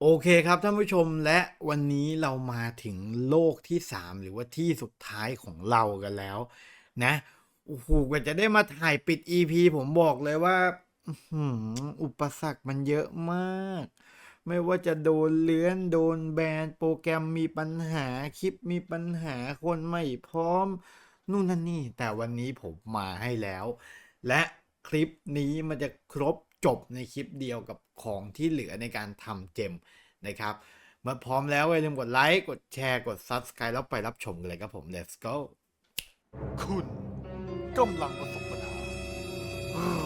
โอเคครับท่านผู้ชมและวันนี้เรามาถึงโลกที่ 3 หรือว่าที่สุดท้ายของเรากันแล้วนะโอ้โหกว่าจะได้มาถ่ายปิด EP ผมบอกเลยว่าอุปสรรคมันเยอะมาก ไม่ว่าจะโดนเลื้อน โดนแบนโปรแกรมมีปัญหาคลิปมีปัญหาคนไม่พร้อม นู่นนั่นนี่ แต่วันนี้ผมมาให้แล้ว และคลิปนี้มันจะครบ จบในคลิปเดียวกับของที่เหลือในการทำเจมนะครับ เมื่อพร้อมแล้วอย่าลืมกดไลค์ กดแชร์ กด Subscribe แล้วไปรับชมกันเลยครับผม let's go คุณกำลังประสบปัญหา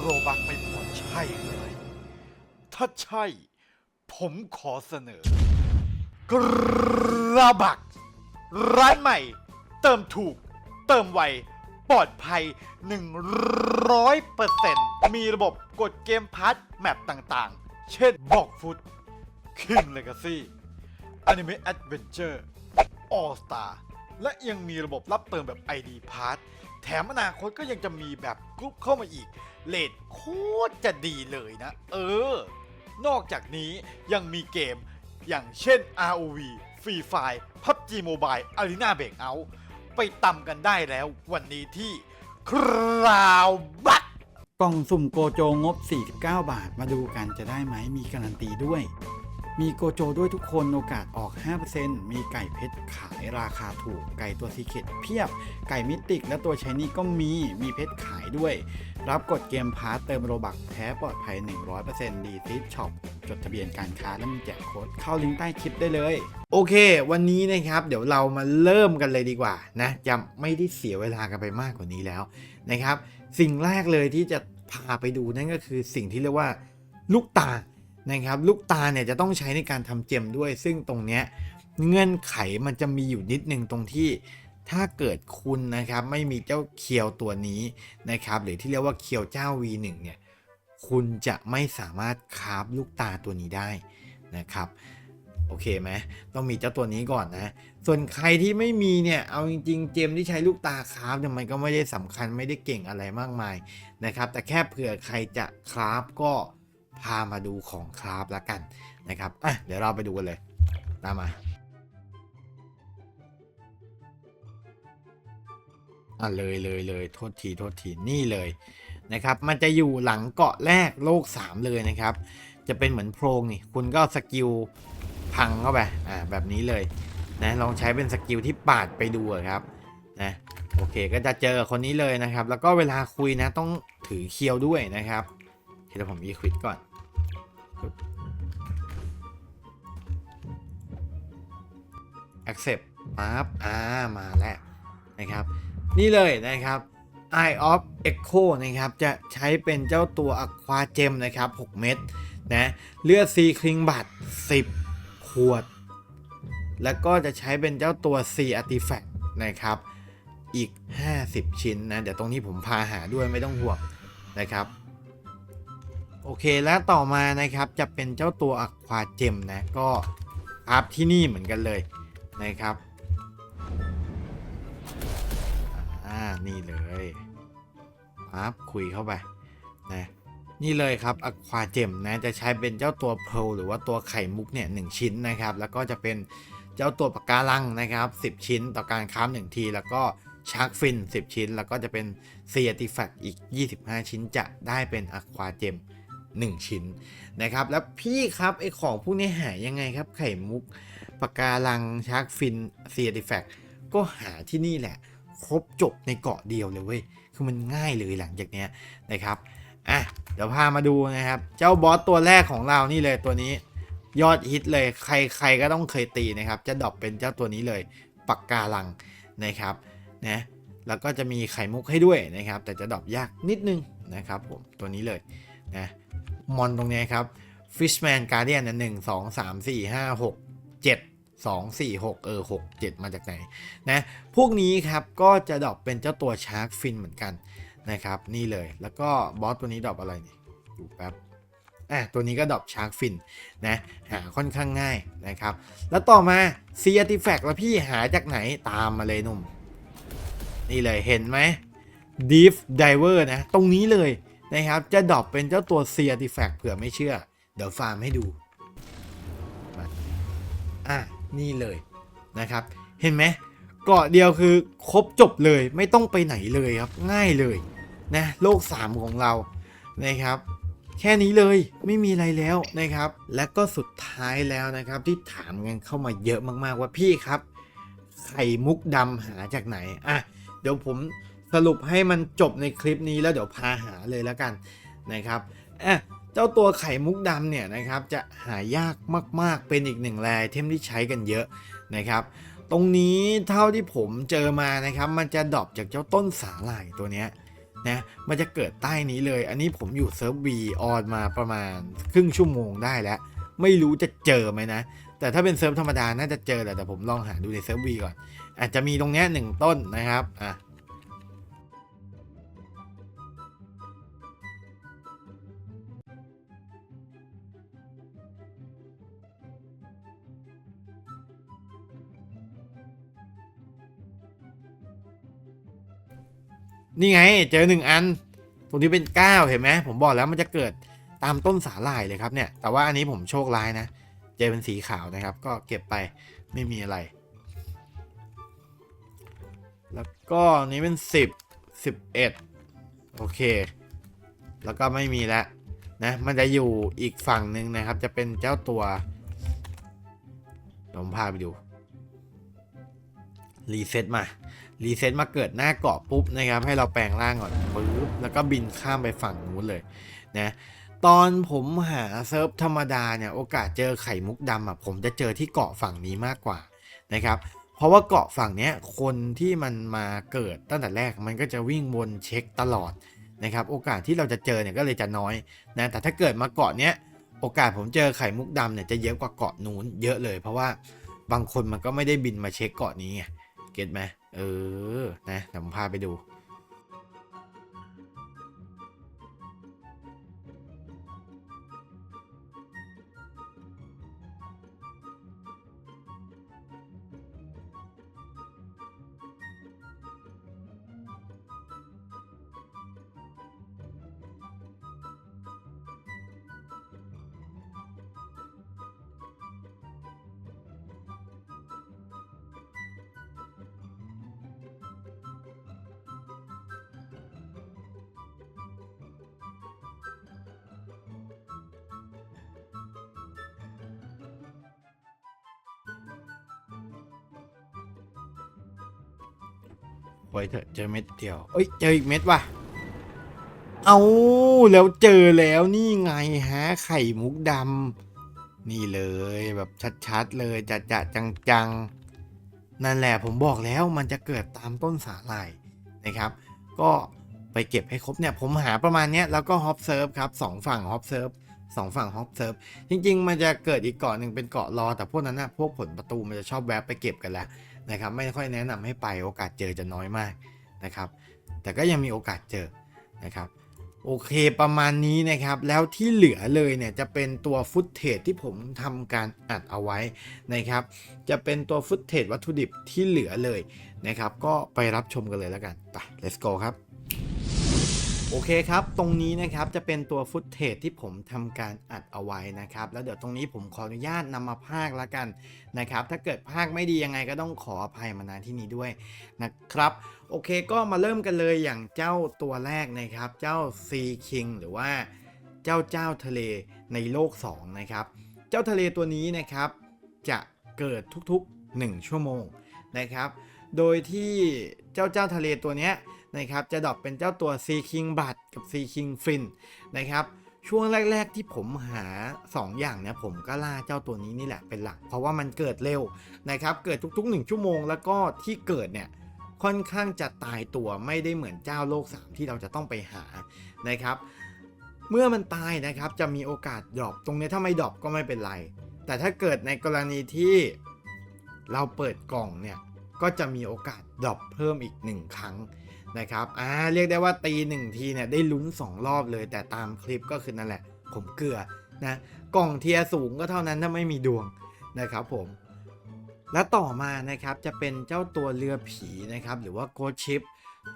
โรบักไม่พอใช่ไหมถ้าใช่ ผมขอเสนอกระบัก ร้านใหม่ เติมถูก เติมไว ปลอดภัย 100%มีระบบกดเกมพัทแมปต่างๆ เช่นบอกฟุต King Legacy Anime Adventure All Star และยังมีระบบรับเติมแบบ ID Pass แถมอนาคตก็ยังจะมีแบบกรุ๊ปเข้ามาอีก เลทโคตรจะดีเลยนะ เออ นอกจากนี้ยังมีเกมอย่างเช่น ROV Free Fire PUBG Mobile Arena Breakout ไปตำกันได้แล้ว วันนี้ที่คราวบัตกล่องสุ่มโกโจงบ 49 บาทมาดูกันจะได้ไหมมีการันตีด้วย มีโกโจด้วยทุกคนโอกาสออก 5%มีไก่เพชรขายราคาถูก ไก่ตัวซีเคตเพียบ ไก่มิติกและตัวชายนี่ก็มี มีเพชรขายด้วย รับกดเกมพาร์ตเติมโรบักแท้ปลอดภัย 100%ดีทิปช็อป จดทะเบียนการค้าและมีแจกโค้ดเข้าลิงก์ใต้คลิปได้เลย โอเค วันนี้นะครับเดี๋ยวเรามาเริ่มกันเลยดีกว่านะจะไม่ได้เสียเวลากันไปมากกว่านี้แล้วนะครับ สิ่งแรกเลยที่จะพาไปดูนั่นก็คือสิ่งที่เรียกว่าลูกตานะครับ ลูกตาเนี่ยจะต้องใช้ในการทำเจมด้วย ซึ่งตรงเนี้ยเงื่อนไขมันจะมีอยู่นิดนึงตรงที่ถ้าเกิดคุณนะครับไม่มีเจ้าเคียวตัวนี้นะครับหรือที่เรียกว่าเคียวเจ้า V1 เนี่ย คุณจะไม่สามารถคาฟลูกตาตัวนี้ได้นะครับโอเคไหมต้องมีเจ้าตัวนี้ก่อนนะ ส่วนใครที่ไม่มีเนี่ยเอาจริงๆ เจมที่ใช้ลูกตาคราฟเนี่ยมันก็ไม่ได้สำคัญไม่ได้เก่งอะไรมากมายนะครับ แต่แค่เผื่อใครจะคราฟก็พามาดูของคราฟแล้วกันนะครับอะเดี๋ยวเราไปดูกันเลยตามมาอะเลยเลยเลยโทษทีโทษทีนี่เลย นะครับ มันจะอยู่หลังเกาะแรกโลก 3 เลยนะครับ จะเป็นเหมือนโพรงนี่คุณก็สกิลพังเข้าไปอ่าแบบนี้เลยนะลองใช้เป็นสกิลที่ปาดไปดูครับนะโอเคก็จะเจอคนนี้เลยนะครับ แล้วก็เวลาคุยนะต้องถือเคียวด้วยนะครับเดี๋ยวผมอีควิดก่อน accept ปั๊บอ่ามาแล้วนะครับ นี่เลยนะครับ Eye of Echo นะครับ จะใช้เป็นเจ้าตัว Aqua Gem นะครับ 6 เม็ดนะเลือดซีคลิงบัต10 ขวด แล้วก็จะใช้เป็นเจ้าตัว C Artifact นะครับ อีก 50 ชิ้นนะ เดี๋ยวตรงนี้ผมพาหาด้วยไม่ต้องห่วงนะครับ โอเคแล้วต่อมานะครับจะเป็นเจ้าตัว Aqua Gem นะ ก็อัพที่นี่เหมือนกันเลยนะครับ นี่เลยปั๊บคุยเข้าไปนะนี่เลยครับอควาเจมนะจะใช้เป็นเจ้าตัวเพลหรือว่าตัวไข่มุกเนี่ยหชิ้นนะครับ แล้วก็จะเป็นเจ้าตัวปากการังนะครับ 10 ชิ้นต่อการค้าหนึ่งที แล้วก็ชาร์กฟิน 10 ชิ้น แล้วก็จะเป็นเซียติแฟกอีก 25 ชิ้นจะได้เป็นอควาเจม1 ชิ้นนะครับ แล้วพี่ครับไอของพวกนี้หายังไงครับไข่มุกปากการังชาร์กฟินเซียติแฟกก็หาที่นี่แหละ ครบจบในเกาะเดียวเลยเว้ย คือมันง่ายเลยหลังจากเนี้ยนะครับ อะ เดี๋ยวพามาดูนะครับ เจ้าบอสตัวแรกของเรานี่เลยตัวนี้ ยอดฮิตเลย ใครใครก็ต้องเคยตีนะครับ จะดรอปเป็นเจ้าตัวนี้เลยปักการังนะครับ นะ แล้วก็จะมีไข่มุกให้ด้วยนะครับ แต่จะดรอปยากนิดนึงนะครับผม ตัวนี้เลยนะ มอนตรงนี้ครับ Fishman Guardian นหนึ่งสองสามสี่ห้าหกเจ็ด สองสี่หกเออหกเจ็ดมาจากไหนนะ พวกนี้ครับก็จะดรอปเป็นเจ้าตัวชาร์กฟินเหมือนกันนะครับ นี่เลยแล้วก็บอสตัวนี้ดรอปอะไรนี่ดูแป๊บอะตัวนี้ก็ดรอปชาร์กฟินนะหาค่อนข้างง่ายนะครับ แล้วต่อมาซีอาร์ติแฟกแล้วพี่หาจากไหนตามมาเลยหนุ่ม นี่เลยเห็นไหม Deep Diver นะ ตรงนี้เลยนะครับ จะดรอปเป็นเจ้าตัว C Artifact เผื่อไม่เชื่อ เดี๋ยวฟาร์มให้ดูอะ นี่เลยนะครับ เห็นไหมเกาะเดียวคือครบจบเลยไม่ต้องไปไหนเลยครับ ง่ายเลยนะโลก 3 ของเรานะครับ แค่นี้เลยไม่มีอะไรแล้วนะครับ และก็สุดท้ายแล้วนะครับ ที่ถามกันเข้ามาเยอะมากๆว่าพี่ครับไข่มุกดำหาจากไหนอะเดี๋ยวผมสรุปให้มันจบในคลิปนี้แล้วเดี๋ยวพาหาเลยแล้วกันนะครับอะ เจ้าตัวไข่มุกดำเนี่ยนะครับจะหายากมากๆเป็นอีกหนึ่งแรไอเทมที่ใช้กันเยอะนะครับตรงนี้เท่าที่ผมเจอมานะครับ มันจะดรอปจากเจ้าต้นสาหร่ายตัวเนี้ยนะมันจะเกิดใต้นี้เลย อันนี้ผมอยู่เซิร์ฟวีออนมาประมาณครึ่งชั่วโมงได้แล้ว ไม่รู้จะเจอไหมนะ แต่ถ้าเป็นเซิร์ฟธรรมดาน่าจะเจอแหละแต่ผมลองหาดูในเซิร์ฟวีก่อน อาจจะมีตรงเนี้ยหนึ่งต้นนะครับอะ นี่ไงเจอหนึ่งอัน ตรงนี้เป็นเก้าเห็นไหมผมบอกแล้วมันจะเกิดตามต้นสาหร่ายเลยครับเนี่ย แต่ว่าอันนี้ผมโชคร้ายนะ เจอเป็นสีขาวนะครับ ก็เก็บไปไม่มีอะไร แล้วก็นี้เป็นสิบสิบเอ็ดโอเค แล้วก็ไม่มีแล้วนะ มันจะอยู่อีกฝั่งหนึ่งนะครับ จะเป็นเจ้าตัวเดี๋ยวผมพาไปดู รีเซ็ตมา รีเซ็ตมาเกิดหน้าเกาะปุ๊บนะครับให้เราแปลงร่างก่อนปุ๊บแล้วก็บินข้ามไปฝั่งนู้นเลยนะตอนผมหาเซิร์ฟธรรมดาเนี่ยโอกาสเจอไข่มุกดำอะผมจะเจอที่เกาะฝั่งนี้มากกว่านะครับเพราะว่าเกาะฝั่งเนี้ยคนที่มันมาเกิดตั้งแต่แรกมันก็จะวิ่งวนเช็คตลอดนะครับโอกาสที่เราจะเจอเนี่ยก็เลยจะน้อยนะแต่ถ้าเกิดมาเกาะเนี้ยโอกาสผมเจอไข่มุกดำเนี่ยจะเยอะกว่าเกาะนู้นเยอะเลย เพราะว่าบางคนมันก็ไม่ได้บินมาเช็คเกาะนี้ไงเก็ตไหม เออ นะเดี๋ยวผมพาไปดู ไว้เถอะเจอเม็ดเดียวเอ้ยเจออีกเม็ดว่ะเอาแล้วเจอแล้วนี่ไงฮะไข่มุกดำนี่เลยแบบชัดๆเลยจะจะจังๆ นั่นแหละผมบอกแล้วมันจะเกิดตามต้นสาหร่ายนะครับ ก็ไปเก็บให้ครบเนี่ยผมหาประมาณเนี้ยแล้วก็ฮอปเซิร์ฟครับสองฝั่งฮอปเซิร์ฟสองฝั่งฮอปเซิร์ฟจริง ๆ มันจะเกิดอีกเกาะหนึ่งเป็นเกาะรอ แต่พวกนั้นนะพวกผลประตูมันจะชอบแวบไปเก็บกันแล้ว นะครับไม่ค่อยแนะนำให้ไปโอกาสเจอจะน้อยมากนะครับ แต่ก็ยังมีโอกาสเจอนะครับโอเคประมาณนี้นะครับ แล้วที่เหลือเลยเนี่ยจะเป็นตัวฟุตเทจที่ผมทำการอัดเอาไว้นะครับ จะเป็นตัวฟุตเทจวัตถุดิบที่เหลือเลยนะครับ ก็ไปรับชมกันเลยแล้วกัน ไป let's go ครับ โอเคครับ ตรงนี้นะครับจะเป็นตัวฟุตเทจที่ผมทำการอัดเอาไว้นะครับ แล้วเดี๋ยวตรงนี้ผมขออนุญาตนำมาพากย์แล้วกันนะครับ ถ้าเกิดพากไม่ดียังไงก็ต้องขออภัยมาณที่นี้ด้วยนะครับ โอเคก็มาเริ่มกันเลยอย่างเจ้าตัวแรกนะครับ เจ้าซีคิงหรือว่าเจ้าเจ้าทะเลในโลก 2 นะครับ เจ้าทะเลตัวนี้นะครับ จะเกิดทุกๆ 1 ชั่วโมงนะครับ โดยที่เจ้าเจ้าทะเลตัวเนี้ย นะครับจะดรอปเป็นเจ้าตัวซีคิงบัตกับซีคิงฟินนะครับช่วงแรก ๆ ที่ผมหา 2 อย่างเนี่ยผมก็ล่าเจ้าตัวนี้นี่แหละเป็นหลัก เพราะว่ามันเกิดเร็วนะครับเกิดทุก ๆ 1 ชั่วโมงแล้วก็ที่เกิดเนี่ยค่อนข้างจะตายตัวไม่ได้เหมือนเจ้าโลก 3 ที่เราจะต้องไปหานะครับ เมื่อมันตายนะครับจะมีโอกาสดรอปตรงนี้ถ้าไม่ดรอปก็ไม่เป็นไร แต่ถ้าเกิดในกรณีที่เราเปิดกล่องเนี่ยก็จะมีโอกาสดรอปเพิ่มอีก 1 ครั้ง นะครับอ่าเรียกได้ว่าตีหนึ่งทีเนี่ยได้ลุ้น 2 รอบเลย แต่ตามคลิปก็คือนั่นแหละ ผมเกลือนะกล่องเทียสูงก็เท่านั้นถ้าไม่มีดวงนะครับผม และต่อมานะครับจะเป็นเจ้าตัวเรือผีนะครับหรือว่าโกชิป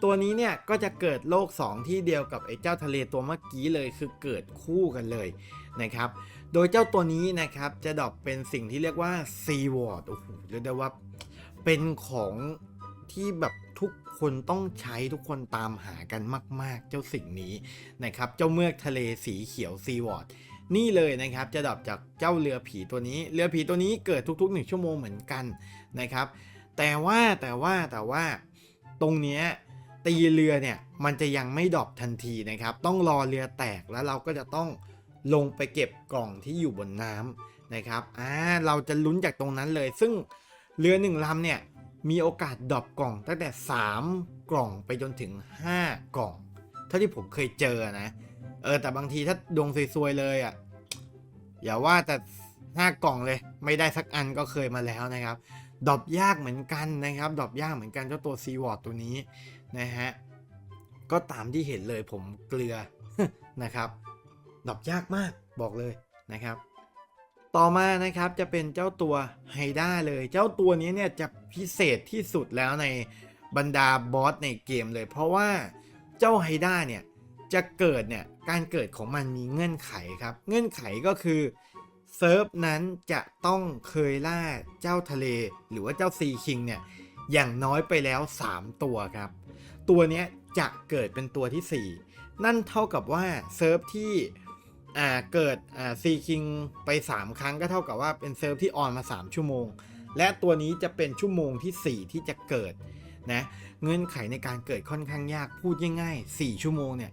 ตัวนี้เนี่ยก็จะเกิดโลก 2 ที่เดียวกับไอ้เจ้าทะเลตัวเมื่อกี้เลยคือเกิดคู่กันเลยนะครับ โดยเจ้าตัวนี้นะครับจะดรอปเป็นสิ่งที่เรียกว่า Sea Ward โอ้โหเรียกได้ว่าเป็นของที่แบบ ทุกคนต้องใช้ทุกคนตามหากันมาก ๆ เจ้าสิ่งนี้นะครับ เจ้าเมือกทะเลสีเขียว Sea Ward นี่เลยนะครับจะดรอปจากเจ้าเรือผีตัวนี้ เรือผีตัวนี้เกิดทุกๆหนึ่งชั่วโมงเหมือนกันนะครับ แต่ว่าแต่ว่าแต่ว่าตรงเนี้ยตีเรือเนี่ยมันจะยังไม่ดอปทันทีนะครับ ต้องรอเรือแตกแล้วเราก็จะต้องลงไปเก็บกล่องที่อยู่บนน้ำนะครับอ่าเราจะลุ้นจากตรงนั้นเลย ซึ่งเรือหนึ่งลำเนี่ย มีโอกาสดรอปกล่องตั้งแต่ 3 กล่องไปจนถึง 5 กล่อง เท่าที่ผมเคยเจอนะ เออแต่บางทีถ้าดวงซวยๆเลยอะ อย่าว่าแต่ห้ากล่องเลย ไม่ได้สักอันก็เคยมาแล้วนะครับดรอปยากเหมือนกันนะครับดรอปยากเหมือนกันเจ้าตัวซีวอร์ดตัวนี้นะฮะก็ตามที่เห็นเลยผมเกลือนะครับดรอปยากมากบอกเลยนะครับ ต่อมานะครับจะเป็นเจ้าตัวไฮด้าเลย เจ้าตัวนี้เนี่ยจะพิเศษที่สุดแล้วในบรรดาบอสในเกมเลย เพราะว่าเจ้าไฮด้าเนี่ยจะเกิดเนี่ยการเกิดของมันมีเงื่อนไขครับ เงื่อนไขก็คือเซิร์ฟนั้นจะต้องเคยล่าเจ้าทะเล หรือว่าเจ้าซีคิงเนี่ยอย่างน้อยไปแล้ว 3 ตัวครับ ตัวนี้จะเกิดเป็นตัวที่ 4 นั่นเท่ากับว่าเซิร์ฟที่ อ่าเกิดอ่าซีคิงไป 3 ครั้งก็เท่ากับว่าเป็นเซิร์ฟที่ออนมา 3 ชั่วโมง และตัวนี้จะเป็นชั่วโมงทีสี่ 4 ที่จะเกิดนะเงื่อนไขในการเกิดค่อนข้างยากพูดง่ายๆ4ชั่วโมงเนี่ย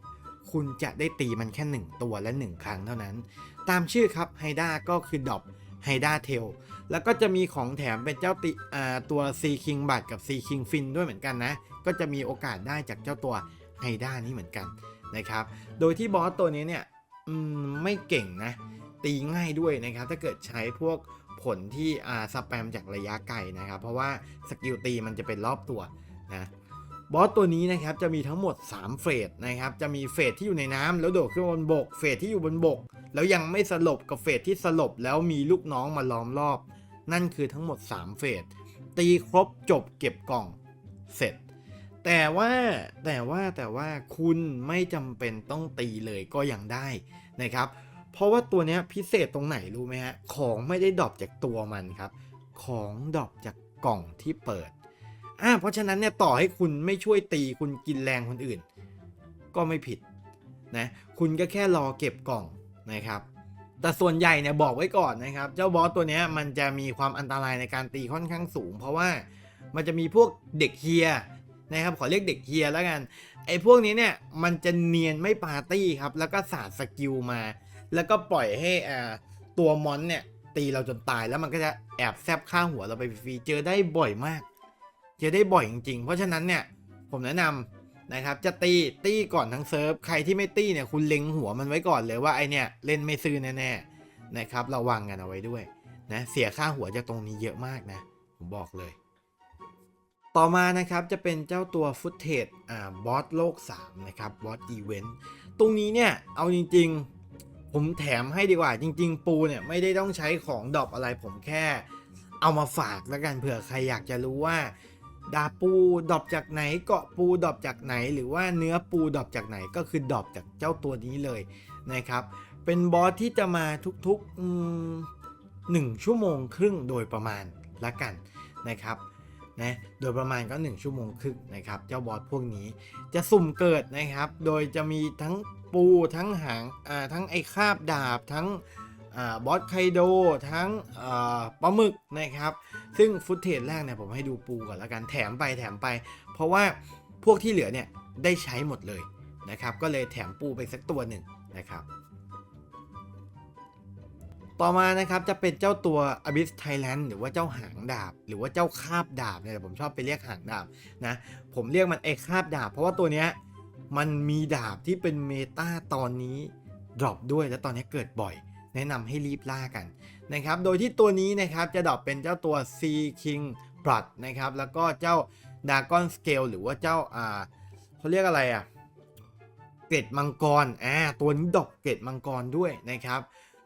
คุณจะได้ตีมันแค่ 1 ตัวและ 1 ครั้งเท่านั้น ตามชื่อครับไฮด้าก็คือดอบไฮด้าเทลแล้วก็จะมีของแถมเป็นเจ้าติอ่าตัวซีคิงบัตกับซีคิงฟินด้วยเหมือนกันนะ ก็จะมีโอกาสได้จากเจ้าตัวไฮด้านี้เหมือนกันนะครับ โดยที่บอสตัวนี้เนี่ย ไม่เก่งนะ ตีง่ายด้วยนะครับ ถ้าเกิดใช้พวกผลที่อ่าสแปมจากระยะไกลนะครับ เพราะว่าสกิลตีมันจะเป็นรอบตัวนะบอสตัวนี้นะครับจะมีทั้งหมด 3 เฟสนะครับ จะมีเฟสที่อยู่ในน้ำแล้วโดดขึ้นบนบก เฟสที่อยู่บนบก แล้วยังไม่สลบกับเฟสที่สลบแล้วมีลูกน้องมาล้อมรอบ นั่นคือทั้งหมด 3 เฟสตีครบจบเก็บกล่องเสร็จ แต่ว่าแต่ว่าแต่ว่าคุณไม่จำเป็นต้องตีเลยก็ยังได้นะครับ เพราะว่าตัวนี้พิเศษตรงไหนรู้ไหมฮะ ของไม่ได้ดรอปจากตัวมันครับ ของดรอปจากกล่องที่เปิดอ่าเพราะฉะนั้นเนี่ยต่อให้คุณไม่ช่วยตีคุณกินแรงคนอื่น ก็ไม่ผิดนะคุณก็แค่รอเก็บกล่องนะครับ แต่ส่วนใหญ่เนี่ยบอกไว้ก่อนนะครับ เจ้าบอสตัวนี้มันจะมีความอันตรายในการตีค่อนข้างสูง เพราะว่ามันจะมีพวกเด็กเฮีย นะครับขอเรียกเด็กเฮียแล้วกัน ไอ้พวกนี้เนี่ยมันจะเนียนไม่ปาร์ตี้ครับ แล้วก็สาดสกิลมา แล้วก็ปล่อยให้อ่าตัวมอนเนี่ยตีเราจนตายแล้วมันก็จะแอบแซบข้างหัวเราไปฟรีเจอได้บ่อยมาก เจอได้บ่อยจริงๆ เพราะฉะนั้นเนี่ยผมแนะนำนะครับจะตีตีก่อนทั้งเซิร์ฟใครที่ไม่ตีเนี่ยคุณเล็งหัวมันไว้ก่อนเลยว่าไอเนี่ยเล่นไม่ซื้อแน่ๆนะครับระวังกันเอาไว้ด้วยนะเสียค่าหัวจากตรงนี้เยอะมากนะ ผมบอกเลย ต่อมานะครับจะเป็นเจ้าตัวฟุตเทจอ่าบอสโลก 3 นะครับบอสอีเวนต์ตรงนี้เนี่ยเอาจริงๆ ผมแถมให้ดีกว่าจริง ๆ ปูเนี่ยไม่ได้ต้องใช้ของดอปอะไรผมแค่เอามาฝากแล้วกันเผื่อใครอยากจะรู้ว่าดาปูดอปจากไหนเกาะปูดอปจากไหน หรือว่าเนื้อปูดอปจากไหนก็คือดอปจากเจ้าตัวนี้เลยนะครับ เป็นบอสที่จะมาทุกๆหนึ่งชั่วโมงครึ่งโดยประมาณละกันนะครับ นะโดยประมาณก็ 1 ชั่วโมงครึ่งนะครับ เจ้าบอสพวกนี้จะสุ่มเกิดนะครับ โดยจะมีทั้งปูทั้งหางอ่าทั้งไอ้คาบดาบทั้งอบอสไคโดทั้งปลาหมึกนะครับ ซึ่งฟุตเทจแรกเนี่ยผมให้ดูปูก่อนล้วกันแถมไปแถมไป เพราะว่าพวกที่เหลือเนี่ยได้ใช้หมดเลยนะครับ ก็เลยแถมปูไปสักตัวหนึ่งนะครับ ต่อมานะครับจะเป็นเจ้าตัว Abyss Thailand หรือว่าเจ้าหางดาบ หรือว่าเจ้าคาบดาบเนี่ยผมชอบไปเรียกหางดาบนะผมเรียกมันไอ้คาบดาบ เพราะว่าตัวเนี้ยมันมีดาบที่เป็นเมตาตอนนี้ดรอปด้วยและตอนนี้เกิดบ่อย แนะนำให้รีบล่ากันนะครับโดยที่ตัวนี้นะครับจะดรอปเป็นเจ้าตัว Sea King Blood นะครับแล้วก็เจ้า Dragon Scale หรือว่าเจ้าอ่าเขาเรียกอะไรอะเกรดมังกรอ่าตัวนี้ดรอปเกรดมังกรด้วยนะครับ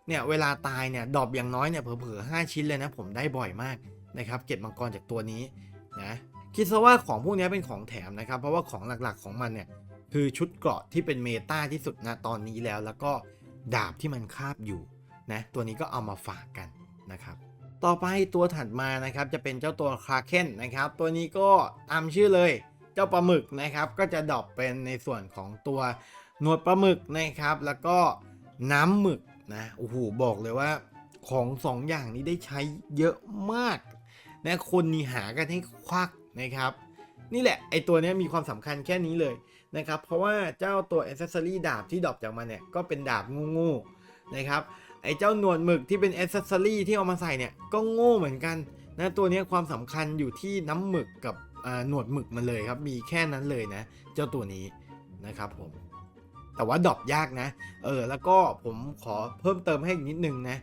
เนี่ยเวลาตายเนี่ยดอปอย่างน้อยเนี่ยเผลอๆ5ชิ้นเลยนะผมได้บ่อยมากนะครับเกร็ดมังกรจากตัวนี้นะคิดซะว่าของพวกนี้เป็นของแถมนะครับ เพราะว่าของหลักๆของมันเนี่ยคือชุดเกราะที่เป็นเมตาที่สุดนะตอนนี้แล้ว แล้วก็ดาบที่มันคาบอยู่นะตัวนี้ก็เอามาฝากกันนะครับต่อไปตัวถัดมานะครับจะเป็นเจ้าตัวคราเคนนะครับตัวนี้ก็ตามชื่อเลยเจ้าปลาหมึกนะครับก็จะดรอปเป็นในส่วนของตัวหนวดปลาหมึกนะครับแล้วก็น้ำหมึก นะโอ้โหบอกเลยว่าของสองอย่างนี้ได้ใช้เยอะมากนะคนนี่หากันให้ควักนะครับ นี่แหละไอตัวนี้มีความสำคัญแค่นี้เลยนะครับ เพราะว่าเจ้าตัวอ c เซสซอรี่ดาบที่ดรอปจากมันเนี่ย ก็เป็นดาบงูๆนะครับไอเจ้าหนวดหมึกที่เป็นอ c เซสซอรี่ที่เอามาใส่เนี่ยก็โง่เหมือนกันนะตัวนี้ความสำคัญอยู่ที่น้ำหมึกกับหนวดหมึกมันเลยครับมีแค่นั้นเลยนะ เจ้าตัวนี้นะครับผม แต่ว่าดรอปยากนะ เออ แล้วก็ผมขอเพิ่มเติมให้อีกนิดนึงนะ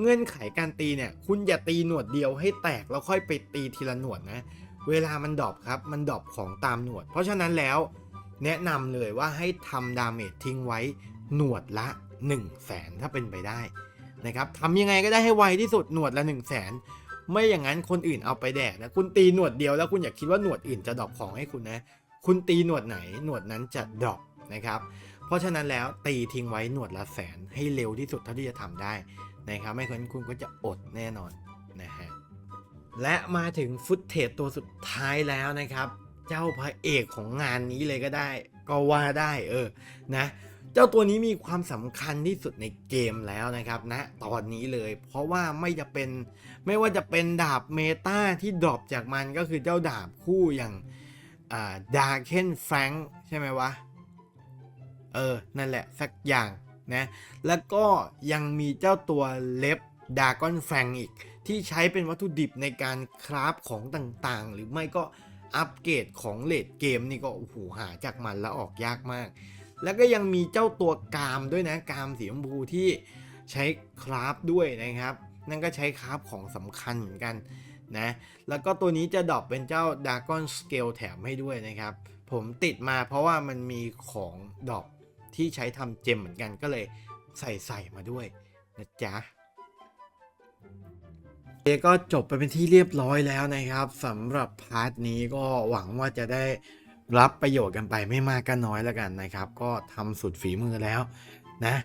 เงื่อนไขการตีเนี่ย คุณอย่าตีหนวดเดียวให้แตกแล้วค่อยไปตีทีละหนวดนะ เวลามันดรอปครับ มันดรอปของตามหนวด เพราะฉะนั้นแล้วแนะนำเลยว่าให้ทำดาเมจทิ้งไว้หนวดละ 1 0 0 0 0แสนถ้าเป็นไปได้นะครับทำยังไงก็ได้ให้ไวที่สุดหนวดละ 1 0 0 0 0แสนไม่อย่างนั้นคนอื่นเอาไปแดกนะคุณตีหนวดเดียวแล้วคุณอย่าคิดว่าหนวดอื่นจะดรอปของให้คุณนะ คุณตีหนวดไหนหนวดนั้นจะดรอปนะครับ ราะฉะนั้นแล้วตีทิ้งไว้หนวดละแสนให้เร็วที่สุดเท่าที่จะทำได้นะครับไม่งั้นคุณก็จะอดแน่นอนนะฮะและมาถึงฟุตเทจตัวสุดท้ายแล้วนะครับ เจ้าพระเอกของงานนี้เลยก็ได้ ก็ว่าได้เออนะเจ้าตัวนี้มีความสำคัญที่สุดในเกมแล้วนะครับนะตอนนี้เลย เพราะว่าไม่จะเป็นไม่ว่าจะเป็นดาบเมตาที่ดรอปจากมันก็คือเจ้าดาบคู่อย่างอ่าดาเคนแฟรงใช่ไหมวะ เออ นั่นแหละสักอย่างนะ แล้วก็ยังมีเจ้าตัวเล็บดากอนแฟงอีก ที่ใช้เป็นวัตถุดิบในการคราฟของต่างๆ หรือไม่ก็อัปเกรดของเลดเกมนี่ก็โอ้โหหาจากมันแล้วออกยากมาก แล้วก็ยังมีเจ้าตัวกามด้วยนะกามสีชมพูที่ใช้คราฟด้วยนะครับ นั่นก็ใช้คราฟของสำคัญเหมือนกันนะแล้วก็ตัวนี้จะดรอปเป็นเจ้าดากอนสเกลแถมให้ด้วยนะครับ ผมติดมาเพราะว่ามันมีของดรอป ที่ใช้ทำเจมเหมือนกันก็เลยใส่ใส่มาด้วยนะจ๊ะเอก็จบไปเป็นที่เรียบร้อยแล้วนะครับสำหรับพาร์ทนี้ก็หวังว่าจะได้รับประโยชน์กันไปไม่มากก็น้อยแล้วกันนะครับ ก็ทำสุดฝีมือแล้วนะ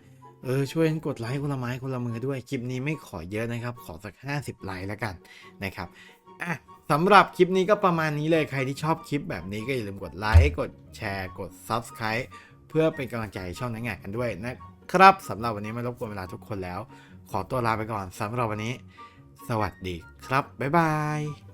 เออช่วยกดไลค์คนละไม้คนละมือด้วยคลิปนี้ไม่ขอเยอะนะครับ ขอสัก 50 ไลค์แล้วกันนะครับอะสำหรับคลิปนี้ก็ประมาณนี้เลยใครที่ชอบคลิปแบบนี้ก็อย่าลืมกดไลค์กดแชร์กด Subscribe เพื่อเป็นกำลังใจให้ช่องนักงานกันด้วยนะครับสำหรับวันนี้ไม่รบกวนเวลาทุกคนแล้ว ขอตัวลาไปก่อนสำหรับวันนี้ สวัสดีครับ บ๊ายบาย